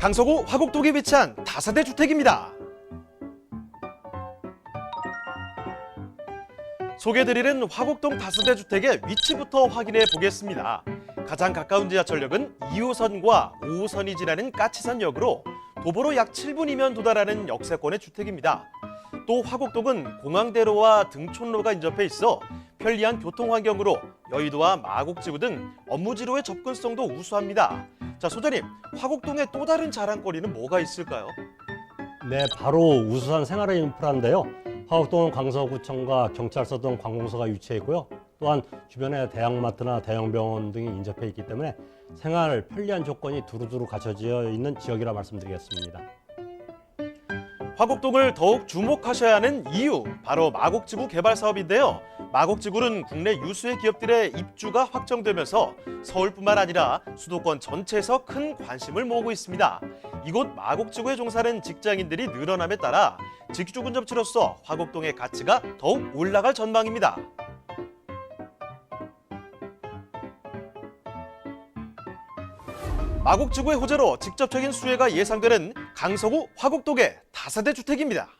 강서구 화곡동에 위치한 다세대 주택입니다. 소개드리는 화곡동 다세대 주택의 위치부터 확인해 보겠습니다. 가장 가까운 지하철역은 2호선과 5호선이 지나는 까치산역으로 도보로 약 7분이면 도달하는 역세권의 주택입니다. 또 화곡동은 공항대로와 등촌로가 인접해 있어 편리한 교통 환경으로 여의도와 마곡지구 등 업무지로의 접근성도 우수합니다. 자, 소장님, 화곡동의 또 다른 자랑거리는 뭐가 있을까요? 네, 바로 우수한 생활의 인프라인데요. 화곡동은 강서구청과 경찰서 등 관공서가 위치해 있고요. 또한 주변에 대형마트나 대형병원 등이 인접해 있기 때문에 생활 편리한 조건이 두루두루 갖춰져 있는 지역이라 말씀드리겠습니다. 화곡동을 더욱 주목하셔야 하는 이유 바로 마곡지구 개발 사업인데요. 마곡지구는 국내 유수의 기업들의 입주가 확정되면서 서울뿐만 아니라 수도권 전체에서 큰 관심을 모으고 있습니다. 이곳 마곡지구에 종사하는 직장인들이 늘어남에 따라 직주 근접지로서 화곡동의 가치가 더욱 올라갈 전망입니다. 마곡지구의 호재로 직접적인 수혜가 예상되는 강서구 화곡동의 다세대 주택입니다.